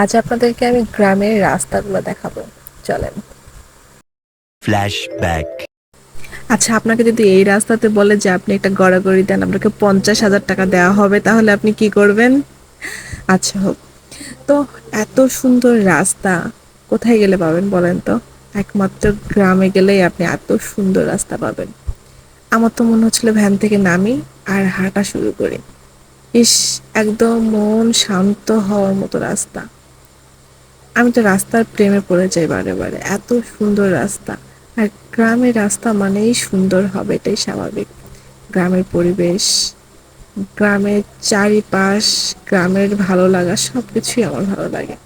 আজ আপনাদেরকে আমি গ্রামের রাস্তাগুলো দেখাবো। চলেন। Flashback. আচ্ছা আপনাকে যদি এই রাস্তাতে বলে যে আপনি একটা গড়াগড়ি দেন আপনাকে পঞ্চাশ হাজার টাকা দেওয়া হবে তাহলে আপনি কি করবেন? আচ্ছা হোক। তো এত সুন্দর রাস্তা কোথায় গেলে পাবেন বলেন তো? একমাত্র গ্রামে গেলেই আপনি এত সুন্দর রাস্তা পাবেন। আমার তো মনে হচ্ছিল ভ্যান থেকে নামি আর হাঁটা শুরু করি। ইস একদম মন শান্ত হওয়ার মতো রাস্তা। আমি তো রাস্তার প্রেমে পড়ে যাই বারে বারে। এত সুন্দর রাস্তা। আর গ্রামের রাস্তা মানেই সুন্দর হবে, এটাই স্বাভাবিক। গ্রামের পরিবেশ, গ্রামের চারিপাশ, গ্রামের ভালো লাগা সব কিছুই আমার ভালো লাগে।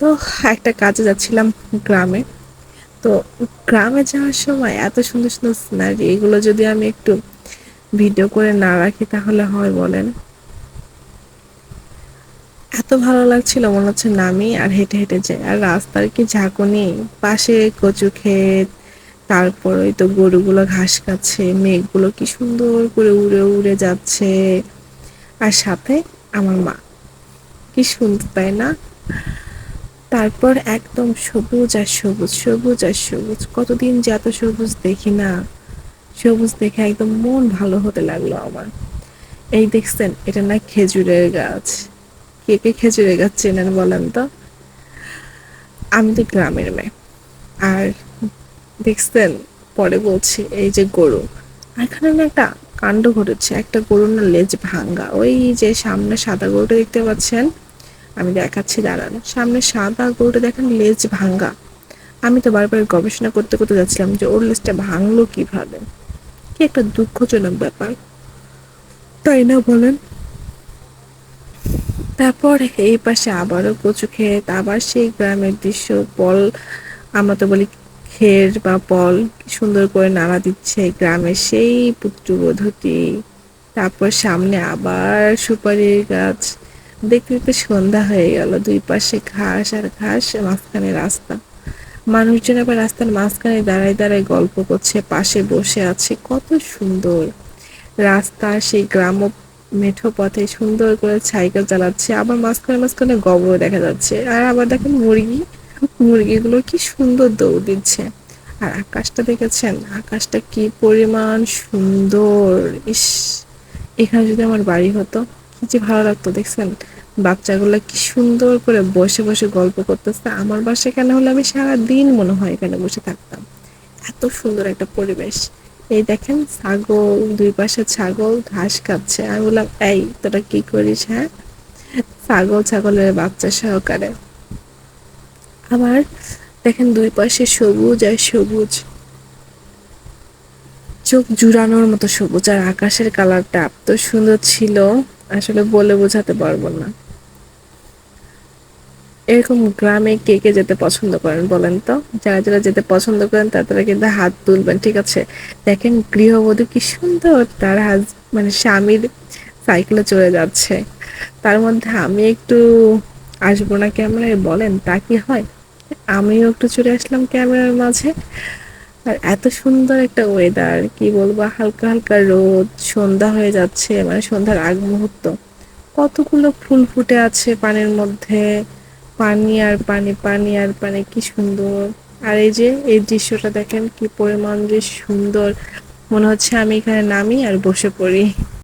তো একটা কাজে যাচ্ছিলাম গ্রামে। তো গ্রামে যাওয়ার সময় এত সুন্দর সুন্দর সিনারি এগুলো যদি আমি একটু ভিডিও করে না রাখি তাহলে হয় বলেন। ভালো লাগছিল, মনে হচ্ছে নামি আর হেঁটে হেঁটে যাই। আর রাস্তার কি ঝাঁকুনি? পাশে কচু ক্ষেত, তারপর ওই তো গরুগুলো ঘাস খাচ্ছে, মেঘগুলো কি সুন্দর করে উড়ে উড়ে যাচ্ছে। আর সাথে আমার মা। কি সুন্দর, তাই না? তারপর একদম সবুজ আর সবুজ সবুজ আর সবুজ। কতদিন যে এত সবুজ দেখি না। সবুজ দেখে একদম মন ভালো হতে লাগল আমার। এই দেখছেন, এটা না খেজুরের গাছ। কে কে খেজুরের গাছ চেনেন বলেন তো? আমি তো গ্রামের মেয়ে। আর দেখছেন, পরে বলছি, এই যে গরু। এখানে না একটা কাণ্ড ঘটেছে। একটা গরুর না লেজ ভাঙ্গা ওই যে সামনে সাদা গরুটা দেখতে পাচ্ছেন? আমি দেখাচ্ছি, দাঁড়ান। সামনে সাদা গরুটা দেখেন, লেজ ভাঙ্গা আমি তো বারবার গবেষণা করতে করতে যাচ্ছিলাম যে ওর লেজটা ভাঙলো কীভাবে। কি একটা দুঃখজনক ব্যাপার। তাই না বলেন? তারপর এই পাশে আবারও কচু ক্ষেত, আবার সেই গ্রামের দৃশ্য, বল, আমরা তো বলি খের বা বল সুন্দর করে নাড়া দিচ্ছে গ্রামের সেই পুত্রবধূটি। তারপর সামনে আবার সুপারির গাছ। দেখতে দেখতে সন্ধ্যা হয়ে গেল, দুই পাশে ঘাস আর ঘাস মাঝখানে রাস্তা। মানুষজন আবার রাস্তার মাঝখানে দাঁড়ায় দাঁড়ায় গল্প করছে, পাশে বসে আছে, কত সুন্দর। রাস্তা, সেই গ্রাম মেঠো পথে সুন্দর করে সাইকেল চালাচ্ছে, আবার মাঝখানে মাঝখানে গোবর দেখা যাচ্ছে। আর আবার দেখেন মুরগি, মুরগিগুলো কি সুন্দর দৌড় দিচ্ছে। আর আকাশটা দেখেছেন? আকাশটা কি পরিমাণ সুন্দর। ইস, এখানে যদি আমার বাড়ি হতো, কি যে ভালো লাগতো, দেখছেন? বাচ্চাগুলো কি সুন্দর করে বসে বসে গল্প করতেছে। আমার বাসায় কেন হলে আমি সারা দিন মনে হয় এখানে বসে থাকতাম। এত সুন্দর একটা পরিবেশ। এই দেখেন, ছাগল, দুই পাশে ছাগল, ঘাস খাচ্ছে আমি বললাম, এই, তোরা কি করিস হ্যাঁ? ছাগল ছাগলের বাচ্চা সহকারে। আবার দেখেন, দুই পাশে সবুজ আর সবুজ। চোখ জুড়ানোর মতো সবুজ, আর আকাশের কালারটা এত সুন্দর ছিল, আসলে বলে বোঝাতে পারব না। এরকম গ্রামে কে কে যেতে পছন্দ করেন বলেন তো? যারা যারা যেতে পছন্দ করেন তারা কিন্তু হাত তুলবেন, ঠিক আছে? দেখেন গৃহবধূ কি সুন্দর, তার হাজ মানে স্বামীর সাইকেলে চলে যাচ্ছে। তার মধ্যে আমি একটু আসব না ক্যামেরায়, বলেন তা কি হয়? আমিও একটু চলে আসলাম ক্যামেরার মাঝে। আর এত সুন্দর একটা ওয়েদার কি বলব, হালকা হালকা রোদ, সন্ধ্যা হয়ে যাচ্ছে মানে সন্ধ্যার আগ মুহূর্ত কতগুলো ফুল ফুটে আছে পানির মধ্যে। পানি আর পানি পানি আর পানি, কি সুন্দর। আর এই যে, এই দৃশ্যটা দেখেন, কি পরিমাণ যে সুন্দর। মনে হচ্ছে আমি এখানে নামি আর বসে পড়ি।